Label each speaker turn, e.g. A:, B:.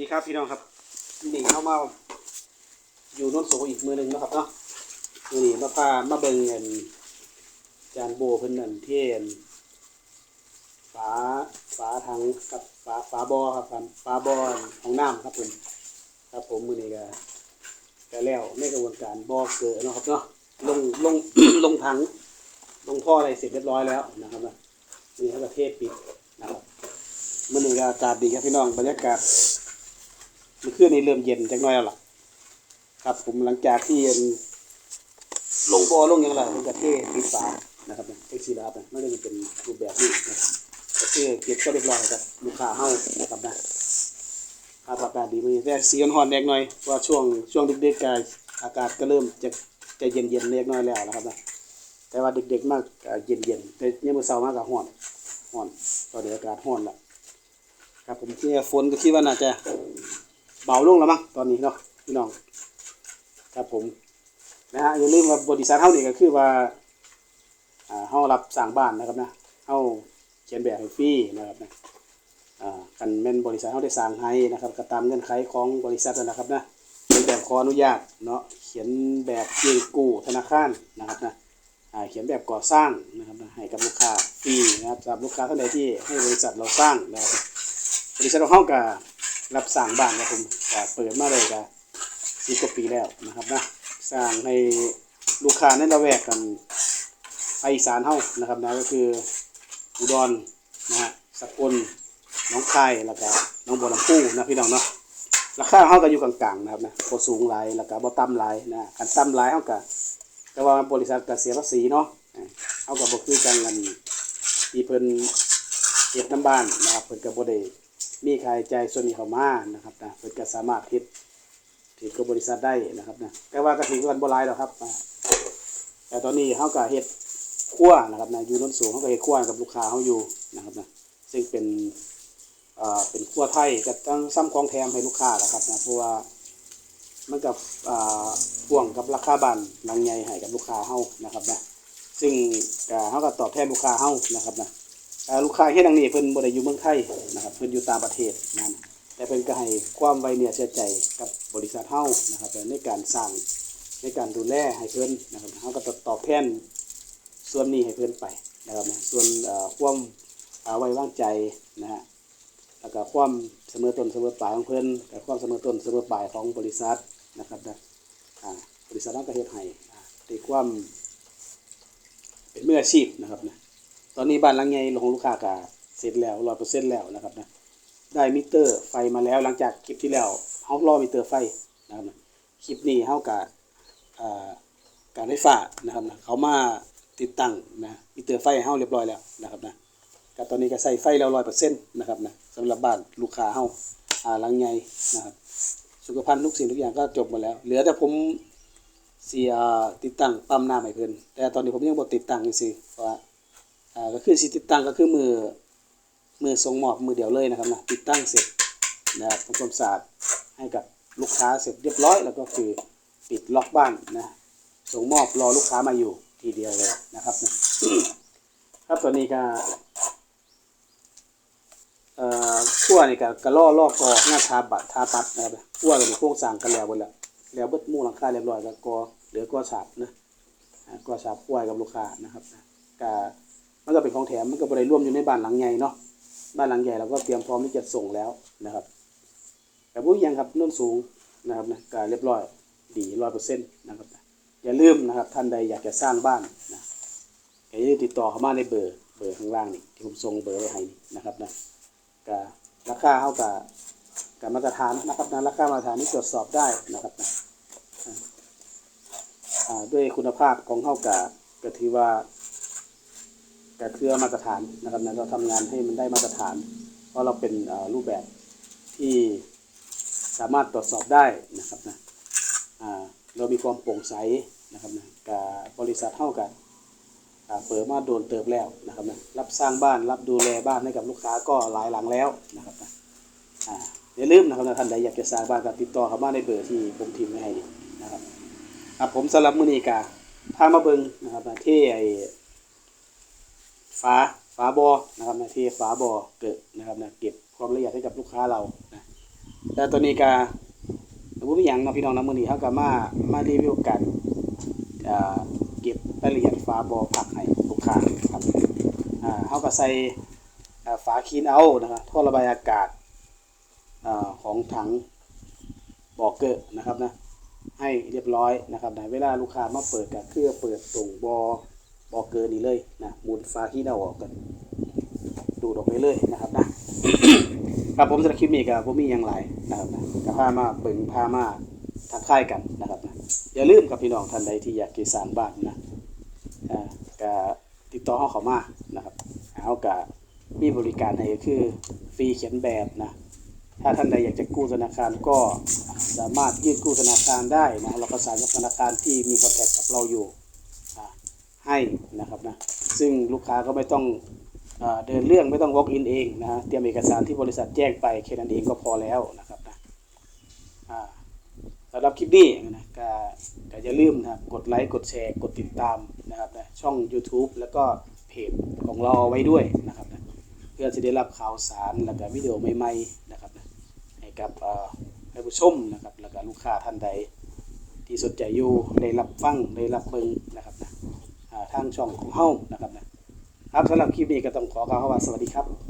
A: นี่ครับพี่น้องครับนี่เข้ามาอยู่น้นโสอีกมือหนึ่งนะครับเนาะมือนี่มาพามาเบิ่งเงินจานโบเพิ่นนั่นที่เห็นฝาฝาทางกับฝาฝาบอครับฝาบอของน้ำครับผมครับผมมือนี้ก็ก็แล้วในกระบวนการบอเกิดนะครับเนาะลงลงลงถังลงท่ออะไรเสร็จเรียบร้อยแล้วนะครับนะนี่เขาก็เทศปิดนะครับมือนี้ก็อากาศดีครับพี่น้องบรรยากาศ มื่อคืนนี้เริ่มเย็นจังน้อยแล้วล่ะ ครับผมหลังจากที่เย็นลงบอลงหยังไงเป็นกระเทปิดฝานะครับเนี่ยเอ็กซีลาบเนี่ยไม่ได้เป็นรูปแบบนี้นะครับก็คือเก็บก็เรียบร้อยครับลูกค้าเฮานะครับนะอากาศดีมือแต่สีอ่อนๆเล็กหน่อยเพราะว่าช่วงช่วงดึกๆก็อากาศก็เริ่มจะจะเย็นๆเล็กน้อยแล้วนะครับนะแต่ว่าเด็กๆมากก็เย็นๆแต่เนี่ยามมื่อเช้ามากก็ร้อนร้อนตอนนี้อากาศร้อนละครับผมที่ฝนก็คิดว่าน่าจะ เบาลงแล้วมั้งตอนนี้เนาะพี่น้องครับผมนะฮะอย่าลืมว่าบริษัทเฮานี่ก็คือว่าอ่าเฮารับสร้างบ้านนะครับนะเฮาเขียนแบบให้ฟรีนะครับนะกันแม่นบริษัทเฮาได้สร้างให้นะครับก็ตามเงื่อนไขของบริษัทนะครับนะเป็นแบบขออนุญาตเนาะเขียนแบบยืมกู้ธนาคารนะครับนะเขียนแบบก่อสร้างนะครับนะให้กับลูกค้าฟรีนะครับสำหรับลูกค้าท่านใดที่ให้บริษัทเราสร้างนะครับบริษัทของเฮาก็ รับสร้างบ้านครับผมก็เปิดมาเลยก็สิบกว่าปีแล้วนะครับนะสร้างให้ลูกค้าในละแวกกันภาคอีสานเฮานะครับนะก็คืออุดรนะฮะสกลน้องคายแล้วก็หน้องบัวลำพูนะพี่น้องเนาะราคาเฮาก็อยู่กลางๆนะครับนะบ่สูงหลายแล้วก็บ่ต่ำหลายนะคันต่ำหลายเฮาก็แต่ว่าบริษัทก็เสียภาษีเนาะอ่าเฮาก็บ่คือกันกันที่เพิ่นเก็บน้ำบ้านนะครับเพิ่นก็บ่ได้ มีค่าใจส่วนนี้เข้ามานะครับนะเพิ่นก็สามารถเฮ็ดถือกับบริษัทได้นะครับนะแต่ว่าก็ถือว่าบ่หลายหรอกครับแต่ตอนนี้เฮาก็เฮ็ดครัวนะครับนะอยู่โนนสูงเฮาก็เฮ็ดครัวกับลูกค้าเฮาอยู่นะครับนะซึ่งเป็นอ่าเป็นครัวไทยก็ต้องซ้ำของแถมให้ลูกค้าแหละครับนะเพราะว่ามันกับอ่าพ่วงกับราคาบ้านหลังใหญ่ให้กับลูกค้าเฮานะครับนะซึ่งก็เฮาก็ตอบแทนลูกค้าเฮานะครับนะ ลูกค้าเฮ็ดดังนี้เพิ่นบ่ได้อยู่เมืองไทยนะครับเพิ่นอยู่ต่างประเทศนะแต่เพิ่นก็ให้ความไว้เนื้อเชื่อใจกับบริษัทเฮานะครับในการสร้างในการดูแลให้เพิ่นนะครับเฮาก็ตอบแทนส่วนนี้ให้เพิ่นไปนะครับนะส่วนเอ่อความอ่าไว้วางใจนะฮะแล้วก็ความเสมอต้นเสมอปลายของเพิ่นกับความเสมอต้นเสมอปลายของบริษัทนะครับนะอ่าบริษัทนั้นก็เฮ็ดให้อ่าด้วยความเป็นมืออาชีพนะครับนะ ตอนนี้บ้านหลังใหญ่ของลูกค้าก็เสร็จแล้วร้อยเปอร์เซ็นต์แล้วนะครับนะได้มิเตอร์ไฟมาแล้วหลังจากคลิปที่แล้วเขารอมิเตอร์ไฟนะครับนะคลิปนี้เขากับการไฟฟ้านะครับนะเขามาติดตั้งนะมิเตอร์ไฟให้เขาเรียบร้อยแล้วนะครับนะก็ตอนนี้ก็ใส่ไฟแล้วร้อยเปอร์เซ็นต์นะครับนะสำหรับบ้านลูกค้าเขาอ่าหลังใหญ่นะครับสุขภัณฑ์ทุกสิ่งทุกอย่างก็จบหมดแล้ว เหลือแต่ผมเสียติดตั้งปั๊มน้ำให้เพิ่นแต่ตอนนี้ผมยังบ่ติดตั้งจังซี่เพราะว่าอ่า ก็คือสิติดตั้งก็คือมือมือส่งมอบมือเดียวเลยนะครับนะติดตั้งเสร็จนะครับทำความสะอาดให้กับลูกค้าเสร็จเรียบร้อย แล้วก็คือปิดล็อกบ้านนะส่งมอบรอลูกค้ามาอยู่ทีเดียวเลยนะครับนะครับตอนนี้ก็เอ่อขั้วนี่ก็กระล่อลอกกอหน้าทาบัตทาปัดนะครับขั้วก็มีโครงสร้างกันแล้วหมดแล้วแล้วเบิดมุงหลังคาเรียบร้อยแล้วกอเหลือกอฉาบนะกอฉาบขั้วกับลูกค้านะครับนะก็ มันก็เป็นของแถมมันก็บริร่วมอยู่ในบ้านหลังใหญ่เนาะบ้านหลังใหญ่เราก็เตรียมพร้อมที่จะส่งแล้วนะครับ แต่ผู้ยังครับนุ่นสูงนะครับนะก็เรียบร้อยดีร้อยเปอร์เซ็นต์นะครับอย่าลืมนะครับท่านใดอยากจะสร้างบ้านนะอย่าลืมติดต่อเข้ามาในเบอร์เบอร์ข้างล่างนี่ที่ผมส่งเบอร์ไว้ให้นะครับนะก็ราคาเท่ากับกับมาตรฐานนะครับนะราคามาตรฐานนี่ตรวจสอบได้นะครับนะด้วยคุณภาพของเท่ากับก็ถือว่า แต่เครือมาตรฐานนะครับนะเราทำงานให้มันได้มาตรฐาน เพราะเราเป็นรูปแบบที่สามารถตรวจสอบได้นะครับนะเรามีความโปร่งใสนะครับนะกับบริษัทเท่ากันเปิดมาโดนเติบแล้วนะครับนะรับสร้างบ้านรับดูแลบ้านให้กับลูกค้าก็หลายหลังแล้วนะครับนะอย่าลืมนะครับนะท่านใดอยากจะสร้างบ้านก็ติดต่อเข้ามาในเบอร์ที่ผมทิมไว้ให้นี่นะครับผมสำหรับมือนีกาพามาเบิงนะครับนะที่ไอ ฝาฝาบอนะครับนะที่ฝาบอเกิดนะครับนะเก็บความละเอียดให้กับลูกค้าเรานะแต่ตัวนี้ก็บ่มีหยังนะพี่น้องนะมือนี้เฮาก็มามารีวิวกันเก็บรายละเอียดฝาบอผักให้ลูกค้าครับอ่าเฮาก็ใส่อ่าฝาคีนเอานะครับท่อระบายอากาศอของถังบอเกอะนะครับนะให้เรียบร้อยนะครับนะเวลาลูกค้ามาเปิดก็คือเปิดตรงบอ บ่อเกอะนี่เลยนะหมุนฝาคลีนเอาออกกัน ดูดออกไปเลยนะครับนะครับผมสำหรับคลิปนี้ก็บ่มีหยังหลายนะครับนะก็พามาเบิ่งพามาทักทายกันนะครับนะอย่าลืมกับพี่น้องท่านใดที่อยากเกสานบ้านนะอ่าก็ติดต่อเฮาเขามานะครับเฮาก็มีบริการให้ก็คือฟรีเขียนแบบนะถ้าท่านใดอยากจะกู้ธนาคารก็สามารถยื่นกู้ธนาคารได้นะเราประสานกับธนาคารที่มีคอนแทคกับเราอยู่ ให้นะครับนะซึ่งลูกค้าก็ไม่ต้องเอเดินเรื่องไม่ต้อง walk in เองนะเตรียมเอกสารที่บริษัทแจ้งไปแค่นั้นเองก็พอแล้วนะครับนะสำหรับคลิปนี้นะก็ก็อย่าลืมนะกดไลค์กดแชร์กดติดตามนะครับนะช่อง YouTube แล้วก็เพจของเราไว้ด้วยนะครับนะเพื่อจะได้รับข่าวสารแล้วก็วิดีโอใหม่ๆนะครับนะให้กับให้ผู้ชมนะครับแล้วก็ลูกค้าท่านใด ที่สนใจอยู่ได้รับฟังได้รับเบิ่งนะครับนะ ทางช่องของเฮานะครับนะครับสำหรับคลิปนี้ก็ต้องขอกล่าวว่าสวัสดีครับ